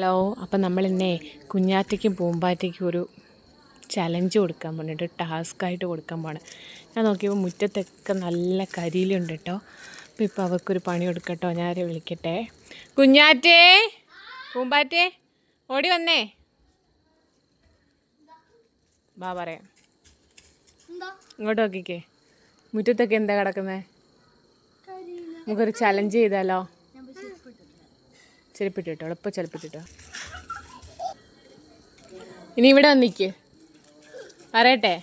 Hello അപ്പം നമ്മളിന്നേ കുഞ്ഞാറ്റയ്ക്കും പൂമ്പാറ്റയ്ക്കും ഒരു challenge കൊടുക്കാൻ പോണിട്ട് ടാസ്ക്കായിട്ട് കൊടുക്കാൻ പോണേ. ഞാൻ നോക്കിയപ്പോൾ മുറ്റത്തൊക്കെ നല്ല കരിയിലുണ്ട് കേട്ടോ അപ്പോൾ ഇപ്പോൾ അവർക്കൊരു പണി കൊടുക്കട്ടോ ഞാൻ വിളിക്കട്ടെ. കുഞ്ഞാറ്റേ പൂമ്പാറ്റേ ഓടി വന്നേ. വാ പറയാം. ഇങ്ങോട്ട് നോക്കിക്കേ. മുറ്റത്തൊക്കെ എന്താ കിടക്കുന്നത് നമുക്കൊരു ചലഞ്ച് ചെയ്താലോ? ചെരുപ്പിട്ടിട്ടോ? എളുപ്പ ചെരുപ്പിട്ടിട്ടോ? ഇനി ഇവിടെ വന്നിക്ക്. പറയട്ടെ.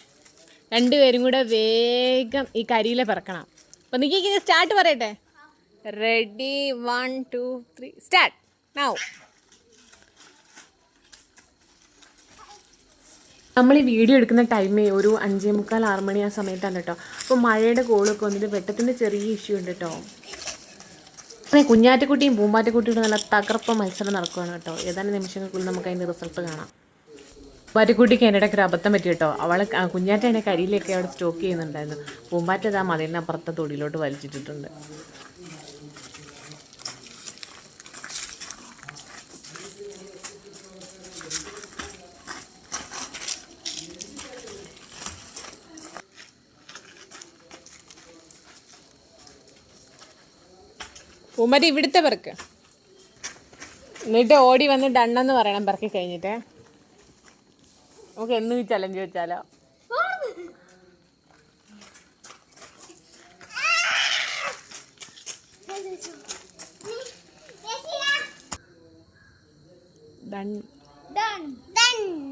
രണ്ടുപേരും കൂടെ വേഗം ഈ കരിയിലെ പിറക്കണം. അപ്പം നിൽക്കി സ്റ്റാർട്ട് പറയട്ടെ. Ready one two three start now നമ്മൾ ഈ വീഡിയോ എടുക്കുന്ന ടൈമേ ഒരു അഞ്ചേ മുക്കാൽ ആറ് മണി ആ സമയത്താണ് കേട്ടോ അപ്പോൾ മഴയുടെ കോളൊക്കെ വന്നിട്ട് വെട്ടത്തിന്റെ ചെറിയ ഇഷ്യൂ ഉണ്ട് കേട്ടോ അതെ കുഞ്ഞാറ്റക്കുട്ടിയും പൂമ്പാറ്റക്കുട്ടിയുടെ നല്ല തകർപ്പ മത്സരം നടക്കുകയാണ് കേട്ടോ. ഏതാനും നിമിഷങ്ങൾക്കുള്ളിൽ നമുക്ക് അതിന്റെ റിസൾട്ട് കാണാം. പൂമ്പാറ്റക്കുട്ടിക്ക് എന്റെ ഇടയ്ക്ക് ഒരു അബദ്ധം പറ്റി കേട്ടോ. അവൾ കുഞ്ഞാറ്റ എന്നെ കരിയിലൊക്കെ അവിടെ സ്റ്റോക്ക് ചെയ്യുന്നുണ്ടായിരുന്നു. പൂമ്പാറ്റ ഇതാ മതിലിനപ്പുറത്തെ തൊടിയിലോട്ട് വലിച്ചിട്ടിട്ടുണ്ട്. പൂമ്പാറ്റ ഇവിടുത്തെ പെറുക്ക്. എന്നിട്ട് ഓടി വന്ന് ഡണ്ണെന്ന് പറയണം പെറുക്കി കഴിഞ്ഞിട്ട്. നമുക്ക് എന്ന് ചലഞ്ച് വെച്ചാലോ. ഡൺ. ഡൺ. Done. Done.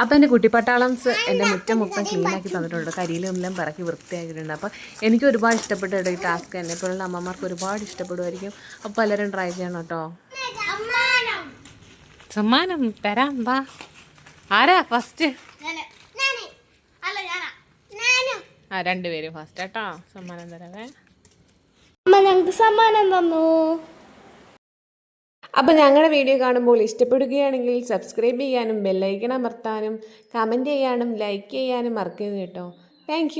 അപ്പം എന്റെ കുട്ടിപ്പട്ടാളംസ് എന്റെ മുറ്റം മൊത്തം ക്ലീനാക്കി തന്നിട്ടുണ്ട്. കരിയിലെല്ലാം പിറക്കി വൃത്തിയാക്കിയിട്ടുണ്ട്. അപ്പം എനിക്ക് ഒരുപാട് ഇഷ്ടപ്പെട്ടു കേട്ടോ ഈ ടാസ്ക് എന്നെ പോലുള്ള അമ്മമാർക്ക് ഒരുപാട് ഇഷ്ടപ്പെടുമായിരിക്കും. അപ്പോൾ പലരും ട്രൈ ചെയ്യണം കേട്ടോ. സമ്മാനം. സമ്മാനം തരാം വാ. ആരാ ഫസ്റ്റ് ഞാൻ ഞാൻ. അല്ല ഞാനാ. ഞാനും. ആ രണ്ടുപേരും ഫസ്റ്റ് കേട്ടോ സമ്മാനം തരാവേ. അമ്മ ഞങ്ങൾക്ക് സമ്മാനം തന്നു. അപ്പോൾ ഞങ്ങളുടെ വീഡിയോ കാണുമ്പോൾ ഇഷ്ടപ്പെടുകയാണെങ്കിൽ സബ്സ്ക്രൈബ് ചെയ്യാനും ബെല്ലൈക്കൺ അമർത്താനും കമന്റ് ചെയ്യാനും ലൈക്ക് ചെയ്യാനും മറക്കരുത് കേട്ടോ. താങ്ക്